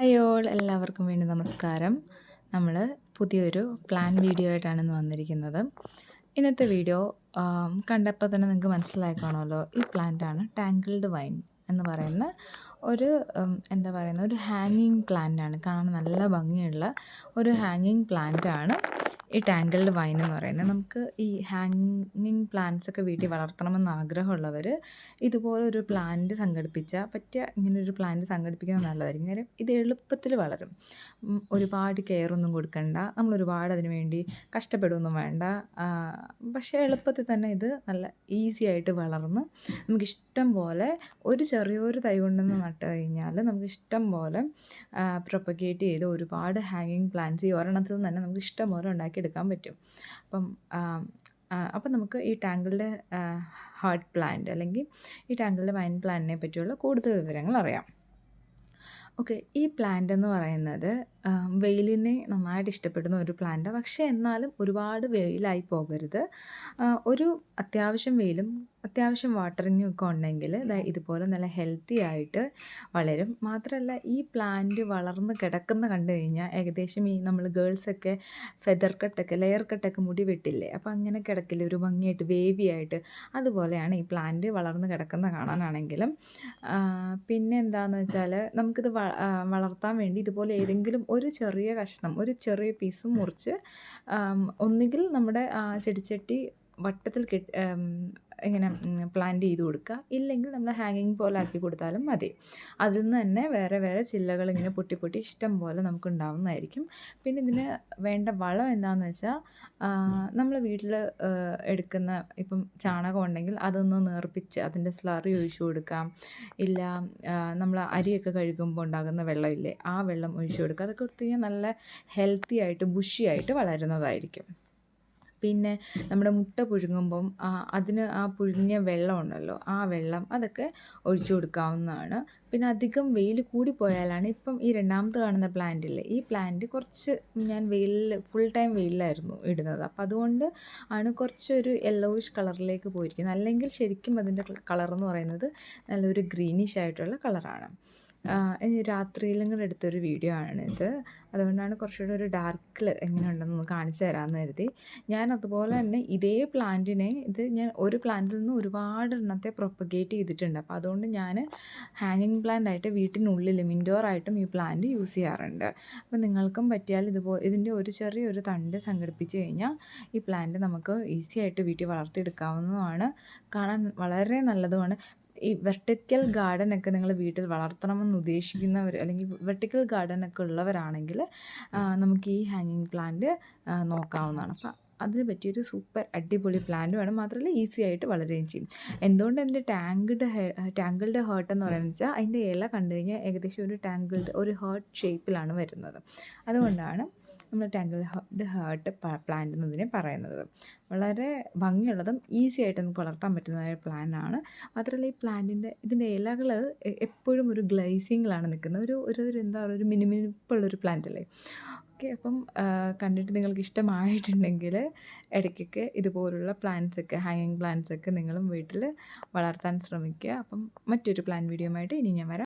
Hi all എല്ലാവർക്കും വീണ്ടും നമസ്കാരം. നമ്മൾ പുതിയൊരു പ്ലാൻ വീഡിയോ ആയിട്ടാണ് ഇന്ന് വന്നിരിക്കുന്നത്. ഇന്നത്തെ വീഡിയോ കണ്ടപ്പോൾ തന്നെ നിങ്ങൾക്ക് മനസ്സിലായി കാണുമല്ലോ. ഈ പ്ലാന്റാണ് ടാങ്കിൾഡ് വൈൻ എന്ന് പറയുന്ന ഒരു എന്താ പറയുന്ന ഒരു ഹാങ്ങിങ് പ്ലാന്റാണ് കാണാൻ നല്ല ഭംഗിയുള്ള ഒരു ഹാങ്ങിങ് പ്ലാന്റാണ് ഈ ടാങ്കിൾഡ് വൈൻ എന്ന് പറയുന്നത് നമുക്ക് ഈ ഹാങ്ങിങ് പ്ലാന്റ്സ് ഒക്കെ വീട്ടിൽ വളർത്തണമെന്ന് ആഗ്രഹമുള്ളവർ ഇതുപോലെ ഒരു പ്ലാന്റ് സംഘടിപ്പിച്ചാൽ പറ്റിയ ഇങ്ങനെ ഒരു പ്ലാന്റ് സംഘടിപ്പിക്കുന്നത് നല്ലതായിരിക്കും. കാര്യം ഇത് എളുപ്പത്തിൽ വളരും. ഒരുപാട് കെയർ ഒന്നും കൊടുക്കണ്ട. നമ്മൾ ഒരുപാട് അതിന് വേണ്ടി കഷ്ടപ്പെടുകയൊന്നും വേണ്ട. പക്ഷേ എളുപ്പത്തിൽ തന്നെ ഇത് നല്ല ഈസി ആയിട്ട് വളർന്ന് നമുക്കിഷ്ടം പോലെ ഒരു ചെറിയൊരു തൈ കൊണ്ടെന്ന് നട്ട് കഴിഞ്ഞാൽ നമുക്ക് ഇഷ്ടം പോലെ പ്രൊപ്പഗേറ്റ് ചെയ്ത് ഒരുപാട് ഹാങ്ങിങ് പ്ലാന്റ്സ് ഈ ഒരെണ്ണത്തിൽ നിന്ന് തന്നെ നമുക്ക് ഇഷ്ടം പോലെ ഉണ്ടാക്കി എടുക്കാൻ പറ്റും. അപ്പം അപ്പം നമുക്ക് ഈ ടാങ്കിളുടെ ഹാർട്ട് പ്ലാന്റ് അല്ലെങ്കിൽ ഈ ടാങ്കിളുടെ വൈൻ പ്ലാന്റിനെ പറ്റിയുള്ള കൂടുതൽ വിവരങ്ങൾ അറിയാം. ഓക്കെ ഈ പ്ലാന്റ് എന്ന് പറയുന്നത് വെയിലിനെ നന്നായിട്ട് ഇഷ്ടപ്പെടുന്ന ഒരു പ്ലാന്റാണ് പക്ഷേ എന്നാലും ഒരുപാട് വെയിലായി പോകരുത്. ഒരു അത്യാവശ്യം വെയിലും അത്യാവശ്യം വാട്ടറിങ് ഒക്കെ ഉണ്ടെങ്കിൽ ഇതുപോലെ നല്ല ഹെൽത്തി ആയിട്ട് വളരും. മാത്രമല്ല ഈ പ്ലാന്റ് വളർന്ന് കിടക്കുന്ന കണ്ടു കഴിഞ്ഞാൽ ഏകദേശം ഈ നമ്മൾ ഗേൾസൊക്കെ ഫെദർ കട്ടൊക്കെ ലെയർ കട്ടൊക്കെ മുടി വെട്ടില്ലേ? അപ്പോൾ അങ്ങനെ കിടക്കില്ല? ഒരു ഭംഗിയായിട്ട് വേവി ആയിട്ട്. അതുപോലെയാണ് ഈ പ്ലാന്റ് വളർന്ന് കിടക്കുന്ന കാണാനാണെങ്കിലും. പിന്നെ എന്താണെന്ന് വെച്ചാൽ നമുക്കിത് വളർത്താൻ വേണ്ടി ഇതുപോലെ ഏതെങ്കിലും ഒരു ചെറിയ കഷ്ണം ഒരു ചെറിയ പീസ് മുറിച്ച് ഒന്നുകിൽ നമ്മുടെ ചെടിച്ചട്ടി വട്ടത്തിൽ കെട്ടി ഇങ്ങനെ പ്ലാന്റ് ചെയ്ത് കൊടുക്കുക ഇല്ലെങ്കിൽ നമ്മൾ ഹാങ്ങിങ് പോലെ ആക്കി കൊടുത്താലും മതി. അതിൽ നിന്ന് തന്നെ വേറെ വേറെ ചില്ലകൾ ഇങ്ങനെ പൊട്ടി പൊട്ടി ഇഷ്ടം പോലെ നമുക്ക് ഉണ്ടാവുന്നതായിരിക്കും. പിന്നെ ഇതിന് വേണ്ട വളം എന്താണെന്ന് വെച്ചാൽ നമ്മൾ വീട്ടിൽ എടുക്കുന്ന ഇപ്പം ചാണകം ഉണ്ടെങ്കിൽ അതൊന്ന് നേർപ്പിച്ച് അതിന്റെ സ്ലറി ഒഴിച്ചു കൊടുക്കാം. ഇല്ല നമ്മൾ അരിയൊക്കെ കഴുകുമ്പോൾ ഉണ്ടാകുന്ന വെള്ളമില്ലേ ആ വെള്ളം ഒഴിച്ചു കൊടുക്കുക. അതൊക്കെ കഴിഞ്ഞാൽ നല്ല ഹെൽത്തി ആയിട്ട് ബുഷിയായിട്ട് വളരുന്നതായിരിക്കും. പിന്നെ നമ്മുടെ മുട്ട പുഴുങ്ങുമ്പം അതിന് ആ പുഴുങ്ങിയ വെള്ളം ഉണ്ടല്ലോ ആ വെള്ളം അതൊക്കെ ഒഴിച്ചു കൊടുക്കാവുന്നതാണ്. പിന്നെ അധികം വെയിൽ കൂടിപ്പോയാലാണ് ഇപ്പം ഈ രണ്ടാമത്തെ കാണുന്ന പ്ലാന്റില്ലേ ഈ പ്ലാന്റ് കുറച്ച് ഞാൻ വെയിലിൽ ഫുൾ ടൈം വെയിലായിരുന്നു ഇടുന്നത്. അപ്പോൾ അതുകൊണ്ട് ആണ് കുറച്ചൊരു യെല്ലോയിഷ് കളറിലേക്ക് പോയിരിക്കുന്നത്. അല്ലെങ്കിൽ ശരിക്കും അതിന്റെ കളർ എന്ന് പറയുന്നത് നല്ലൊരു ഗ്രീനിഷ് ആയിട്ടുള്ള കളറാണ് രാത്രിയിലും കൂടെ എടുത്തൊരു വീഡിയോ ആണിത് അതുകൊണ്ടാണ് കുറച്ചുകൂടെ ഒരു ഡാർക്കിൽ എങ്ങനെ ഉണ്ടെന്ന് കാണിച്ചു തരാമെന്ന് കരുതി. ഞാൻ അതുപോലെ തന്നെ ഇതേ പ്ലാന്റിനെ ഇത് ഞാൻ ഒരു പ്ലാന്റിൽ നിന്ന് ഒരുപാട് എണ്ണത്തെ പ്രൊപ്പഗേറ്റ് ചെയ്തിട്ടുണ്ട്. അപ്പോൾ അതുകൊണ്ട് ഞാൻ ഹാങ്ങിങ് പ്ലാന്റ് ആയിട്ട് വീട്ടിനുള്ളിലും ഇൻഡോർ ആയിട്ടും ഈ പ്ലാന്റ് യൂസ് ചെയ്യാറുണ്ട്. അപ്പോൾ നിങ്ങൾക്കും പറ്റിയാൽ ഇതുപോലെ ഇതിന്റെ ഒരു ചെറിയൊരു തണ്ട് സംഘടിപ്പിച്ച് കഴിഞ്ഞാൽ ഈ പ്ലാന്റ് നമുക്ക് ഈസി ആയിട്ട് വീട്ടിൽ വളർത്തിയെടുക്കാവുന്നതുമാണ്. കാണാൻ വളരെ നല്ലതുമാണ്. ഈ വെർട്ടിക്കൽ ഗാർഡൻ ഒക്കെ നിങ്ങൾ വീട്ടിൽ വളർത്തണമെന്ന് ഉദ്ദേശിക്കുന്നവർ അല്ലെങ്കിൽ വെർട്ടിക്കൽ ഗാർഡൻ ഒക്കെ ഉള്ളവരാണെങ്കിൽ നമുക്ക് ഈ ഹാങ്ങിങ് പ്ലാന്റ് നോക്കാവുന്നതാണ്. അപ്പം അതിന് പറ്റിയൊരു സൂപ്പർ അടിപൊളി പ്ലാന്റുമാണ് മാത്രമല്ല ഈസി ആയിട്ട് വളരുകയും ചെയ്യും. എന്തുകൊണ്ട് എന്റെ ടാങ്കിഡ് ടാങ്കിൾഡ് ഹേർട്ട് എന്ന് പറയുന്നത് വെച്ചാൽ അതിന്റെ ഇല കണ്ടു കഴിഞ്ഞാൽ ഏകദേശം ഒരു ടാങ്കിൾഡ് ഒരു ഹേർട്ട് ഷേപ്പിലാണ് വരുന്നത്. അതുകൊണ്ടാണ് നമ്മൾ ടാങ്കിൾഡ് ഹേർട്ട് പ്ലാന്റ് എന്നതിനെ പറയുന്നത്. വളരെ ഭംഗിയുള്ളതും ഈസി ആയിട്ട് നമുക്ക് വളർത്താൻ പറ്റുന്നതായ പ്ലാന്റാണ് മാത്രമല്ല ഈ പ്ലാന്റിന്റെ ഇതിന്റെ ഇലകൾ എപ്പോഴും ഒരു ഗ്ലൈസിങ്ങിലാണ് നിൽക്കുന്നത്. ഒരു ഒരു എന്താ പറയുക ഒരു മിനിമിനിപ്പുള്ളൊരു പ്ലാന്റ് അല്ലേ? ഓക്കെ അപ്പം കണ്ടിട്ട് നിങ്ങൾക്ക് ഇഷ്ടമായിട്ടുണ്ടെങ്കിൽ ഇടയ്ക്കൊക്കെ ഇതുപോലുള്ള പ്ലാന്റ്സൊക്കെ ഹാങ്ങിങ് പ്ലാന്റ്സൊക്കെ നിങ്ങളും വീട്ടിൽ വളർത്താൻ ശ്രമിക്കുക. അപ്പം മറ്റൊരു പ്ലാൻ വീഡിയോ ആയിട്ട് ഇനി ഞാൻ വരാം.